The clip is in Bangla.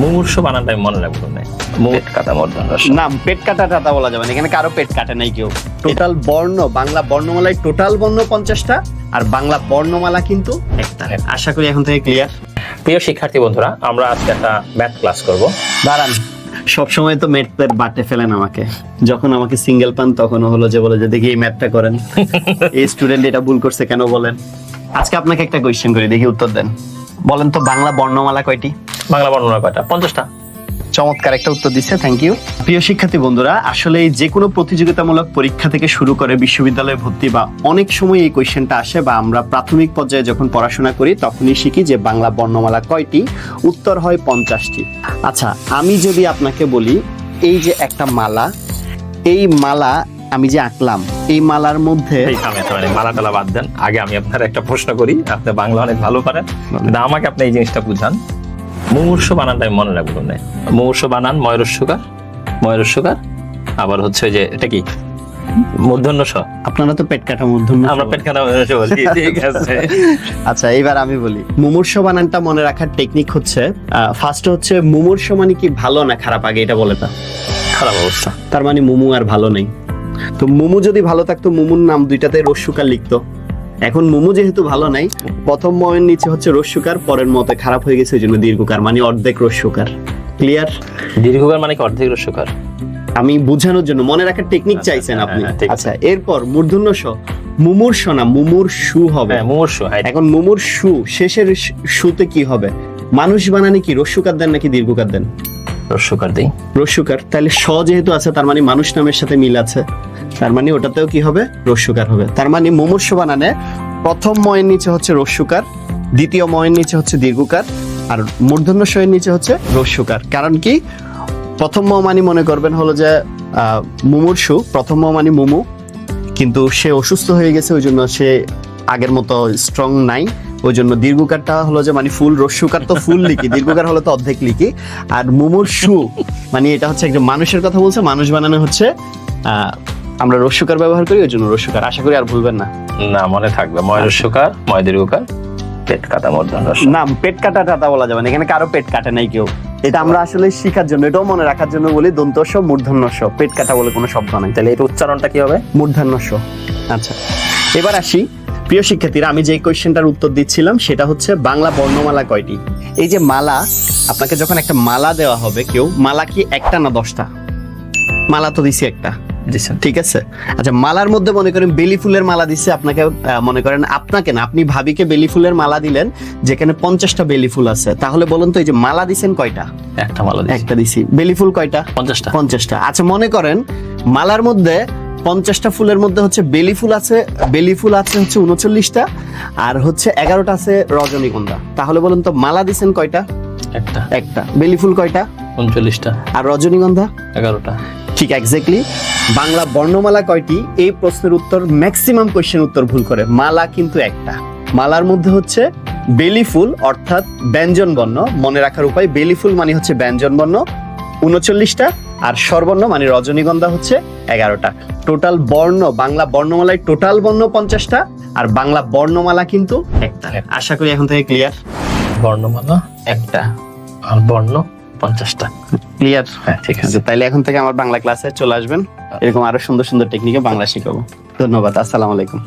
মুমূর্ষ বানানটা আমি মনে রাখব না। পেট কাটা মর্দন না পেট কাটা টাটা বলা যাবে না। এখানে কারও পেট কাটে নাই কেউ। টোটাল বর্ণ বাংলা বর্ণমালায় টোটাল বর্ণ পঞ্চাশটা আর বাংলা বর্ণমালা কিন্তু একটা আশা করি এখন থেকে ক্লিয়ার প্রিয় শিক্ষার্থী বন্ধুরা আমরা আজকে একটা ম্যাথ ক্লাস করব। দাঁড়ান। সবসময় তো ম্যাথের বাটে ফেলেন আমাকে। যখন আমাকে সিঙ্গেল পান তখন হলো যে বলে যে দেখি এই ম্যাথটা করেন। এই স্টুডেন্ট এটা ভুল করছে কেন বলেন? আজকে আপনাকে একটা কোয়েশ্চেন করি দেখি উত্তর দেন। বলেন তো বাংলা বর্ণমালা কয়টি? বাংলা বর্ণনা কয়টা? পঞ্চাশটা। চমৎকার একটা উত্তর দিচ্ছে থ্যাংক ইউ প্রিয় শিক্ষার্থী বন্ধুরা আসলে যে কোনো প্রতিযোগিতামূলক পরীক্ষা থেকে শুরু করে বিশ্ববিদ্যালয়ে ভর্তি বা অনেক সময় এই কোয়েশ্চেনটা আসে বা আমরা প্রাথমিক পর্যায়ে যখন পড়াশোনা করি তখনই শিখি যে বাংলা বর্ণমালা কয়টি? উত্তর হয় পঞ্চাশটি। আচ্ছা আমি যদি আপনাকে বলি এই যে একটা মালা এই মালা আমি যে আঁকলাম এই মালার মধ্যে মালা টালা বাদ দেন। আগে আমি আপনার একটা প্রশ্ন করি আপনি বাংলা অনেক ভালো পারেন আমাকে আপনি এই জিনিসটা বুঝান। মুমূর্ষ বানানটা আমি মনে রাখব না। মুমূর্ষ বানান ময়ূরস্যকার ময়ূরস্যকার আবার হচ্ছে যে এটা কি? মূর্ধন্য স। আপনারা তো পেট কাটা আমরা পেট কাটা বলি ঠিক আছে। আচ্ছা এবার আমি বলি। মুমূর্ষ বানানটা মনে রাখার টেকনিক হচ্ছে ফার্স্ট হচ্ছে মুমূর্ষ মানে কি ভালো না খারাপ? আগে এটা বলে তা খারাপ অবস্থা। তার মানে মুমু আর ভালো নেই। তো মুমু যদি ভালো থাকতো মুমুর নাম দুইটাতে রস্যুকার লিখতো। এখন মুমু যেহেতু ভালো নাই প্রথম ময়ের নিচে হচ্ছে রস্যুকার পরের মতে খারাপ হয়ে গেছে ওই জন্য দীর্ঘকার মানে অর্ধেক রস্যুকার ক্লিয়ার দীর্ঘকার মানে কি অর্ধেক রস্যকার আমি বুঝানোর জন্য মনে রাখার টেকনিক আচ্ছা, চাইছেন হ্যাঁ, আপনি। হ্যাঁ। আচ্ছা এরপর মূর্ধন্য স মুমুর স না মুমুর সু হবে। হ্যাঁ মুমূর্ষ এখন মুমুর সু শেষের সুতে কি হবে? মানুষ বানানে কি রস্যুকার দেন নাকি দীর্ঘকার দেন? রস্যকার দিই। রস্যুকার তাহলে স যেহেতু আছে তার মানে মানুষ নামের সাথে মিল আছে। তার মানে ওটাতেও কি হবে? রস্যুকার হবে। তার মানে মুমূর্ষ বানানে প্রথম ময়ের নিচে হচ্ছে রস্যুকার দ্বিতীয় ময়ের নিচে হচ্ছে দীর্ঘকার, আর মূর্ধন্য শয়ের নিচে হচ্ছে রস্যুকার কারণ কি? প্রথম মানে মনে করবেন হলো যে মুমূর্ষু, প্রথম ম মানে মুমু, কিন্তু সে অসুস্থ হয়ে গেছে, ওই জন্য সে আগের মতো স্ট্রং নাই। ওই জন্য দীর্ঘকারটা হলো যে মানে ফুল রস্যুকার তো ফুল লিখি, দীর্ঘকার হলো তো অর্ধেক লিখি। আর মুমুর সু মানে এটা হচ্ছে একজন মানুষের কথা বলছে, মানুষ বানানো হচ্ছে আমরা রস্যুকার ব্যবহার করি ওই জন্য রস্যুকার আশা করি আর ভুলবেন না। না মনে থাকবে। ময়ূরস্যকার ময় দীর্ঘকার পেট কাটা মর্দন রস না পেট কাটা টাটা বলা যাবে না। এখানে কারও পেট কাটে নাই কেউ। এটা আমরা আসলে শিখার জন্য এটাও মনে রাখার জন্য বলি দন্তস্ব মূর্ধন্যস্ব। পেট কাটা বলে কোনো শব্দ নাই। তাহলে এটা উচ্চারণটা কি হবে? মূর্ধন্যস্ব। আচ্ছা। এবার আসি। প্রিয় শিক্ষার্থীরা আমি যে কোয়েশ্চেনটার উত্তর দিচ্ছিলাম সেটা হচ্ছে বাংলা বর্ণমালা কয়টি? এই যে মালা আপনাকে যখন একটা মালা দেওয়া হবে কেউ মালা কি একটা না দশটা? মালা তো দিছি একটা। ঠিক আছে? আচ্ছা মালার মধ্যে মনে করেন বেলি ফুলের মালা দিচ্ছে আপনাকে মনে করেন আপনাকে না আপনি ভাবিকে বেলি ফুলের মালা দিলেন যেখানে পঞ্চাশটা বেলি ফুল আছে। তাহলে বলুন তো এই যে মালা দিছেন কয়টা? একটা মালা একটা দিছি। বেলি ফুল কয়টা? পঞ্চাশটা। পঞ্চাশটা। আচ্ছা মনে করেন মালার মধ্যে পঞ্চাশটা ফুলের মধ্যে হচ্ছে বেলি ফুল আছে বেলি ফুল আছে হচ্ছে উনচল্লিশটা আর হচ্ছে এগারোটা আছে রজনীগন্ধা। তাহলে বলুন তো মালা দিছেন কয়টা? একটা। একটা। বেলি ফুল কয়টা? উনচল্লিশটা। আর রজনীগন্ধা? এগারোটা। ঠিক এক্স্যাক্টলি বাংলা বর্ণমালা কয়টি? এই প্রশ্নের উত্তর ম্যাক্সিমাম কোয়েশ্চেন উত্তর ভুল করে। মালা কিন্তু একটা। মালার মধ্যে হচ্ছে বেলি ফুল অর্থাৎ ব্যঞ্জন বর্ণ। মনে রাখার উপায় বেলি ফুল মানে হচ্ছে ব্যঞ্জন বর্ণ উনচল্লিশটা। আর স্বরবর্ণ মানে রজনীগন্ধা হচ্ছে এগারোটা। টোটাল বর্ণ বাংলা বর্ণমালায় টোটাল বর্ণ পঞ্চাশটা আর বাংলা বর্ণমালা কিন্তু একটা। আশা করি এখন থেকে ক্লিয়ার বর্ণমালা? একটা। আর বর্ণ পঞ্চাশটা। ক্লিয়ার হ্যাঁ ঠিক আছে। আচ্ছা তাইলে এখন থেকে আমার বাংলা ক্লাসে চলে আসবেন। এরকম আরও সুন্দর সুন্দর টেকনিকে বাংলা শিখাবো। ধন্যবাদ আসসালামু আলাইকুম।